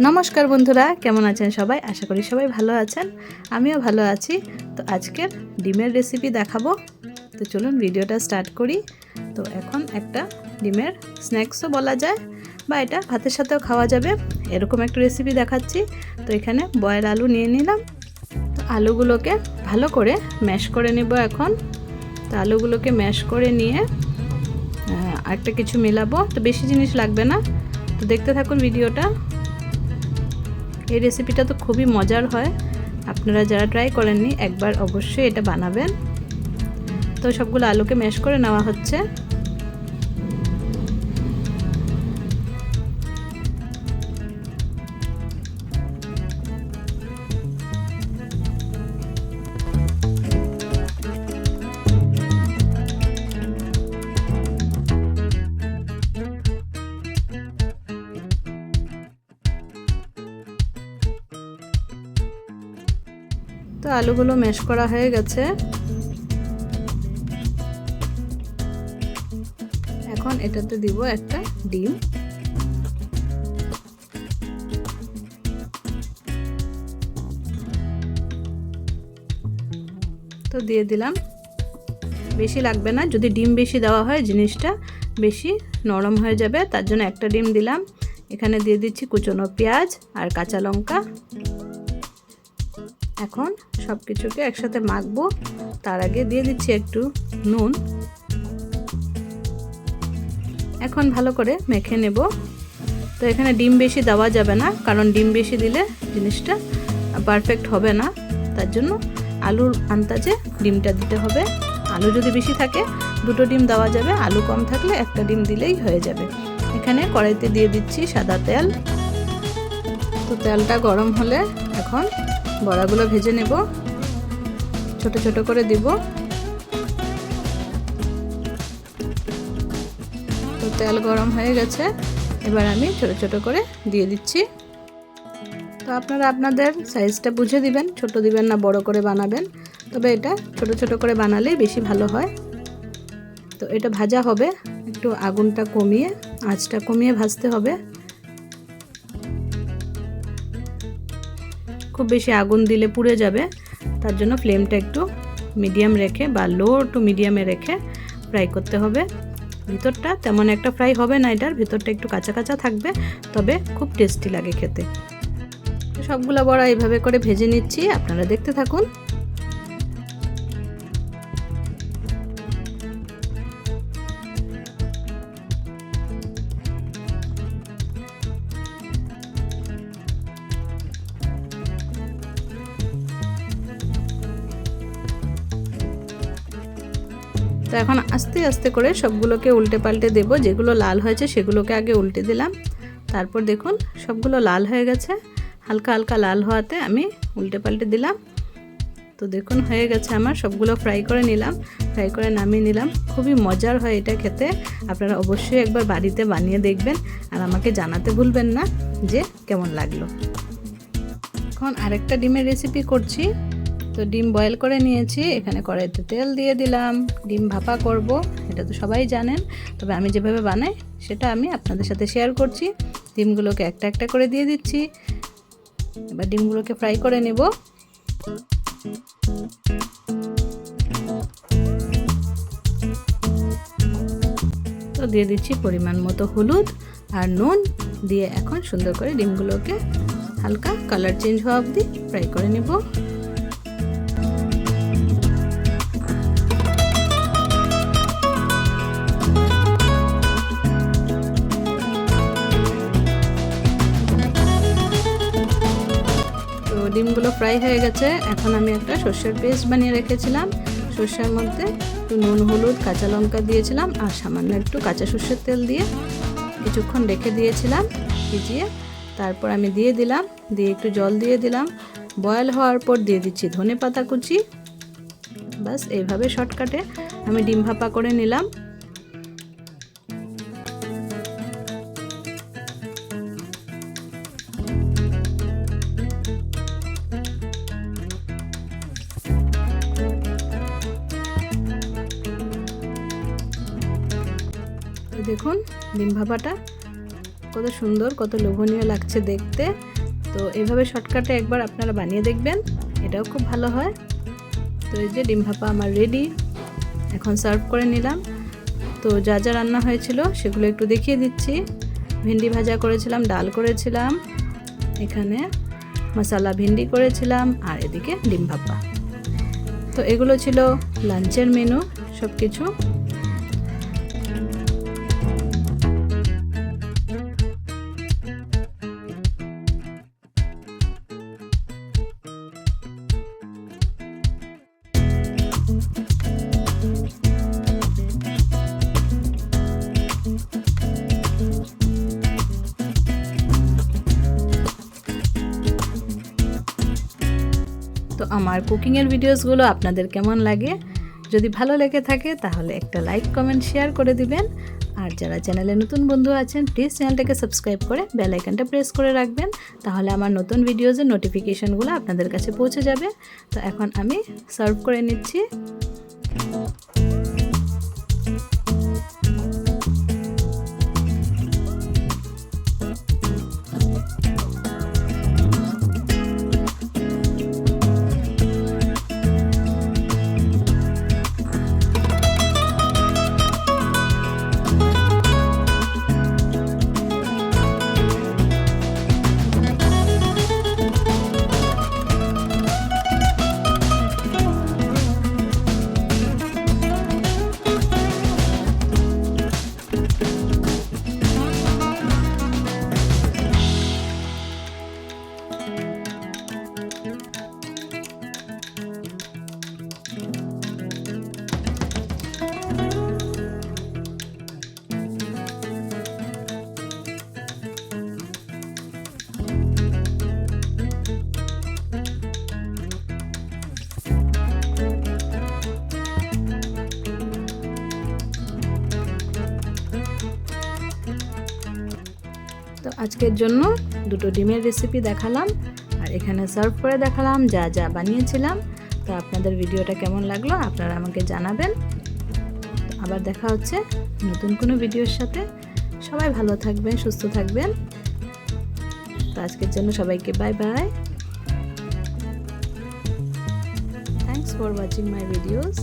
নমস্কার বন্ধুরা, কেমন আছেন সবাই? আশা করি সবাই ভালো আছেন। আমিও ভালো আছি। তো আজকের ডিমের রেসিপি দেখাবো। তো চলুন ভিডিওটা স্টার্ট করি। তো এখন একটা ডিমের স্ন্যাক্সও বলা যায়, বা এটা ভাতের সাথেও খাওয়া যাবে। এরকম একটা রেসিপি দেখাচ্ছি। তো এখানে বয়েল আলু নিয়ে নিলাম। তো আলুগুলোকে ভালো করে ম্যাশ করে নেব এখন। তো আলুগুলোকে ম্যাশ করে নিয়ে আরেকটা কিছু মেলাবো। তো বেশি জিনিস লাগবে না। তো দেখতে থাকুন ভিডিওটা। এই রেসিপিটা তো খুবই মজার হয়। আপনারা যারা ট্রাই করেননি, একবার অবশ্যই এটা বানাবেন। তো সবগুলো আলুকে ম্যাশ করে নেওয়া হচ্ছে। তো আলুগুলো ম্যাশ করা হয়ে গেছে। এখন এটাতে দিব একটা ডিম। তো দিয়ে দিলাম। বেশি লাগবে না, যদি ডিম বেশি দেওয়া হয় জিনিসটা বেশি নরম হয়ে যাবে, তার জন্য একটা ডিম দিলাম। এখানে দিয়ে দিচ্ছি কুচনো পেঁয়াজ আর কাঁচা লঙ্কা। এখন সব কিছুকে একসাথে মাখবো। তার আগে দিয়ে দিচ্ছি একটু নুন। এখন ভালো করে মেখে নেব। তো এখানে ডিম বেশি দেওয়া যাবে না, কারণ ডিম বেশি দিলে জিনিসটা পারফেক্ট হবে না। তার জন্য আলুর আন্দাজে ডিমটা দিতে হবে। আলু যদি বেশি থাকে, দুটো ডিম দেওয়া যাবে। আলু কম থাকলে একটা ডিম দিলেই হয়ে যাবে। এখানে কড়াইতে দিয়ে দিচ্ছি সাদা তেল। তো তেলটা গরম হলে এখন বড়াগুলো ভেজে নেব। ছোট ছোট করে দিব। তো তেল গরম হয়ে গেছে। এবার আমি ছোট ছোট করে দিয়ে দিচ্ছি। তো আপনারা আপনাদের সাইজটা বুঝে দিবেন। ছোট দিবেন না, বড় করে বানাবেন। তবে এটা ছোট ছোট করে বানালেই বেশি ভালো হয়। তো এটা ভাজা হবে। একটু আগুনটা কমিয়ে, আঁচটা কমিয়ে ভাজতে হবে। খুব বেশি আগুন দিলে পুড়ে যাবে। তার জন্য ফ্লেমটা একটু মিডিয়াম রেখে বা লো টু মিডিয়ামে রেখে ফ্রাই করতে হবে। ভিতরটা তেমন একটা ফ্রাই হবে না এটার, ভিতরটা একটু কাঁচা কাঁচা থাকবে, তবে খুব টেস্টি লাগে খেতে। সবগুলো বড়া এইভাবে করে ভেজে নিচ্ছি, আপনারা দেখতে থাকুন। তো এখন আস্তে আস্তে করে সবগুলোকে উল্টে পাল্টে দেব। যেগুলো লাল হয়েছে সেগুলোকে আগে উল্টে দিলাম। তারপর দেখুন, সবগুলো লাল হয়ে গেছে। হালকা হালকা লাল হওয়াতে আমি উল্টে পাল্টে দিলাম। তো দেখুন, হয়ে গেছে আমার। সবগুলো ফ্রাই করে নিলাম। ফ্রাই করে নামিয়ে নিলাম। খুবই মজার হয় এটা খেতে। আপনারা অবশ্যই একবার বাড়িতে বানিয়ে দেখবেন। আর আমাকে জানাতে ভুলবেন না যে কেমন লাগল। এখন আরেকটা ডিমের রেসিপি করছি। তো ডিম বয়েল করে নিয়েছি, এখানে কড়াইতে তেল দিয়ে দিলাম। ডিম ভাপা করব, এটা তো সবাই জানেন। তবে আমি যেভাবে বানাই, সেটা আমি আপনাদের সাথে শেয়ার করছি। ডিমগুলোকে একটা একটা করে দিয়ে দিচ্ছি। এবার ডিমগুলোকে ফ্রাই করে নেব। তো দিয়ে দিচ্ছি পরিমাণ মতো হলুদ আর নুন দিয়ে এখন সুন্দর করে ডিমগুলোকে হালকা কালার চেঞ্জ হওয়া অবধি ফ্রাই করে নেব। ফ্রাই হয়ে গেছে। এখন আমি একটা সর্ষের পেস্ট বানিয়ে রেখেছিলাম। সর্ষের মধ্যে একটু নুন, হলুদ, কাঁচা লঙ্কা দিয়েছিলাম আর সামান্য একটু কাঁচা সর্ষের তেল দিয়ে কিছুক্ষণ রেখে দিয়েছিলাম ভিজিয়ে। তারপর আমি দিয়ে দিলাম, দিয়ে একটু জল দিয়ে দিলাম। বয়েল হওয়ার পর দিয়ে দিচ্ছি ধনে পাতা কুচি। বাস এইভাবে শর্টকাটে আমি ডিম ভাপা করে নিলাম। দেখুন, ডিম ভাপাটা কত সুন্দর, কত লোভনীয় লাগছে দেখতে। তো এভাবে শর্টকাটে একবার আপনারা বানিয়ে দেখবেন, এটাও খুব ভালো হয়। তো এই যে ডিম ভাপা আমার রেডি এখন সার্ভ করে নিলাম। তো যা যা রান্না হয়েছিল সেগুলো একটু দেখিয়ে দিচ্ছি। ভেন্ডি ভাজা করেছিলাম, ডাল করেছিলাম, এখানে মশালা ভিন্ডি করেছিলাম, আর এদিকে ডিম ভাপা। তো এগুলো ছিল লাঞ্চের মেনু সব কিছু আমার কুকিংয়ের ভিডিওসগুলো আপনাদের কেমন লাগে? যদি ভালো লেগে থাকে, তাহলে একটা লাইক কমেন্ট শেয়ার করে দিবেন। আর যারা চ্যানেলে নতুন বন্ধু আছেন প্লিজ চ্যানেলটাকে সাবস্ক্রাইব করে বেল আইকনটা প্রেস করে রাখবেন। তাহলে আমার নতুন ভিডিওজের নোটিফিকেশনগুলো আপনাদের কাছে পৌঁছে যাবে। তো এখন আমি সার্ভ করে নিচ্ছি। আজকের জন্য দুটো ডিমের রেসিপি দেখালাম আর এখানে সার্ভ করে দেখালাম যা যা বানিয়েছিলাম। তো আপনাদের ভিডিওটা কেমন লাগল আপনারা আমাকে জানাবেন। আবার দেখা হচ্ছে নতুন কোনো ভিডিওর সাথে। সবাই ভালো থাকবেন, সুস্থ থাকবেন। তো আজকের জন্য সবাইকে bye bye thanks for watching my videos